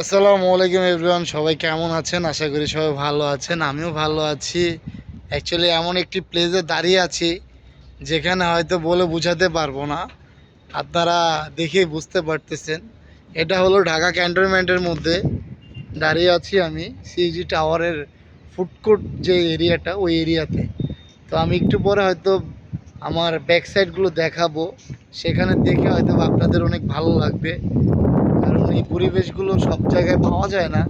আসসালামু আলাইকুম এভরিওয়ান, সবাই কেমন আছেন? আশা করি সবাই ভালো আছেন, আমিও ভালো আছি। অ্যাকচুয়ালি এমন একটি প্লেসে দাঁড়িয়ে আছি, যেখানে হয়তো বলে বোঝাতে পারব না। আপনারা দেখেই বুঝতে পারতেছেন। এটা হলো ঢাকা ক্যান্টনমেন্টের মধ্যে দাঁড়িয়ে আছি আমি সিজি টাওয়ারের ফুডকোর্ট যে এরিয়াটা ওই এরিয়াতে তো আমি একটু পরে হয়তো আমার ব্যাক সাইডগুলো দেখাবো। সেখানে দেখে হয়তো আপনাদের অনেক ভালো লাগবে। এই পরিবেশগুলো সব জায়গায় পাওয়া যায় না।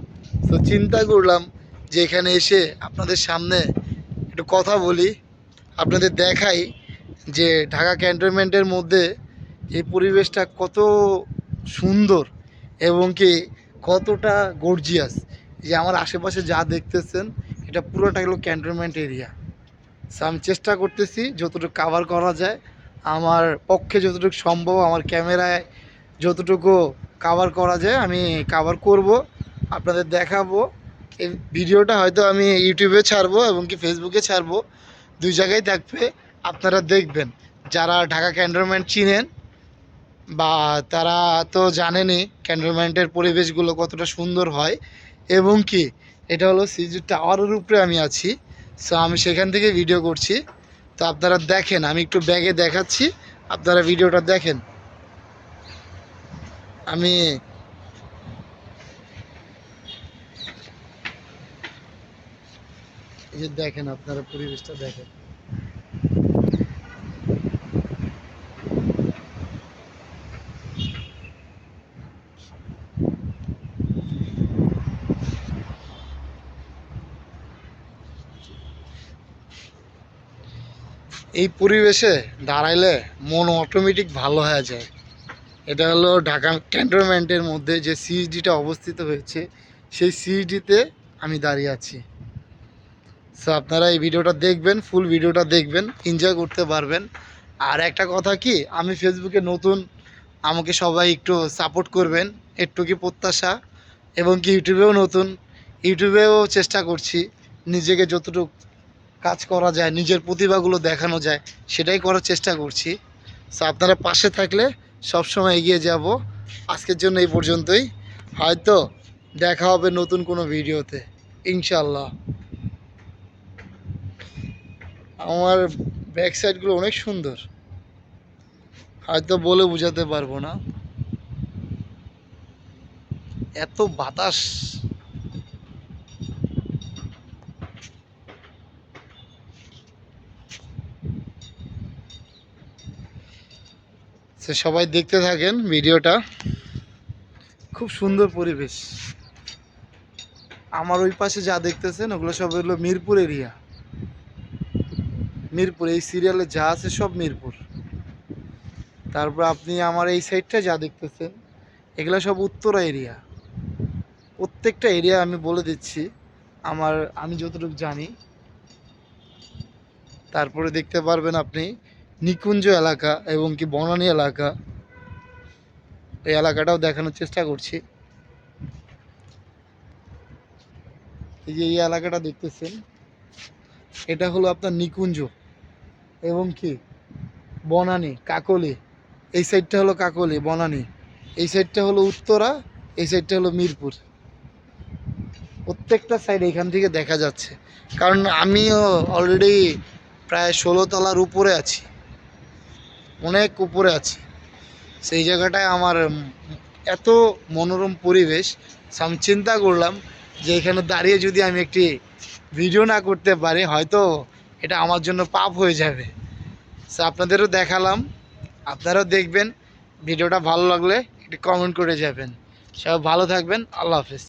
তো চিন্তা করলাম যে এখানে এসে আপনাদের সামনে একটু কথা বলি। আপনাদের দেখাই যে ঢাকা ক্যান্টনমেন্টের মধ্যে এই পরিবেশটা কত সুন্দর এবং কি কতটা গর্জিয়াস যে আমার আশেপাশে যা দেখতেছেন, এটা পুরোটা হলো ক্যান্টনমেন্ট এরিয়া। সো আমি চেষ্টা করতেছি যতটুকু কাভার করা যায়। আমার পক্ষে যতটুকু সম্ভব, আমার ক্যামেরায় যতটুকু কাভার করা যায়, আমি কাভার করব, আপনাদের দেখাবো। এই ভিডিওটা হয়তো আমি ইউটিউবে ছাড়বো এবং কি ফেসবুকে ছাড়বো, দুই জায়গায় থাকবে, আপনারা দেখবেন। যারা ঢাকা ক্যান্টনমেন্ট চিনেন বা তারা তো জানেনই ক্যান্টনমেন্টের পরিবেশগুলো কতটা সুন্দর হয় এবং কি এটা হলো সিজি টাওয়ারের উপরে আমি আছি। সো আমি সেখান থেকে ভিডিও করছি। তো আপনারা দেখেন, আমি একটু ব্যাগে দেখাচ্ছি, আপনারা ভিডিওটা দেখেন। আমি এই যে দেখেন আপনারা পরিবেশটা দেখেন। এই পরিবেশে দাঁড়াইলে মন অটোমেটিক ভালো হয়ে যায়। এটা হলো ঢাকা ক্যান্টনমেন্টের মধ্যে যে সিএসডিটা অবস্থিত হয়েছে, সেই সিএসডিতে আমি দাঁড়িয়ে আছি। সো আপনারা এই ভিডিওটা দেখবেন ফুল ভিডিওটা দেখবেন এনজয় করতে পারবেন। আর একটা কথা কি, আমি ফেসবুকে নতুন, আমাকে সবাই একটু সাপোর্ট করবেন, একটু কি প্রত্যাশা, এবং কি ইউটিউবেও নতুন, ইউটিউবেও চেষ্টা করছি, নিজেকে যতটুকু কাজ করা যায়, নিজের প্রতিভাগুলো দেখানো যায়, সেটাই করার চেষ্টা করছি। সো আপনারা পাশে থাকলে সবসময় এগিয়ে যাব। আজকের জন্য এই পর্যন্তই। হয়তো দেখা হবে নতুন কোনো ভিডিওতে। ইনশাল্লাহ আমার ব্যাক সাইডগুলো অনেক সুন্দর। হয়তো বলে বোঝাতে পারব না। এত বাতাস। সে সবাই দেখতে থাকেন ভিডিওটা। খুব সুন্দর পরিবেশ। আমার ওই পাশে যা দেখতেছেন, ওগুলো সব হলো মিরপুর এরিয়া। মিরপুর, এই সিরিয়ালে যা আছে সব মিরপুর। তারপর আপনি আমার এই সাইডটা যা দেখতেছেন, এগুলো সব উত্তরা এরিয়া। প্রত্যেকটা এরিয়া আমি বলে দিচ্ছি, আমার, আমি যতটুকু জানি। তারপরে দেখতে পারবেন আপনি নিকুঞ্জ এলাকা এবং কি বনানী এলাকা। এই এলাকাটাও দেখানোর চেষ্টা করছি। এই যে এই এলাকাটা দেখতেছেন, এটা হলো আপনার নিকুঞ্জ এবং কি বনানী, কাকলি। এই সাইডটা হলো কাকলি, বনানী। এই সাইডটা হলো উত্তরা, এই সাইডটা হলো মিরপুর। প্রত্যেকটা সাইড এখান থেকে দেখা যাচ্ছে। কারণ আমিও অলরেডি প্রায় ষোলো তলার উপরে আছি। অনেক উপরে আছে। সেই জায়গাটায় আমার এত মনোরম পরিবেশ আমি চিন্তা করলাম যে এখানে দাঁড়িয়ে যদি আমি একটি ভিডিও না করতে পারি, হয়তো এটা আমার জন্য পাপ হয়ে যাবে। সো আপনাদেরও দেখালাম, আপনারাও দেখবেন ভিডিওটা ভালো লাগলে একটি কমেন্ট করে যাবেন। সব ভালো থাকবেন, আল্লাহ হাফেজ।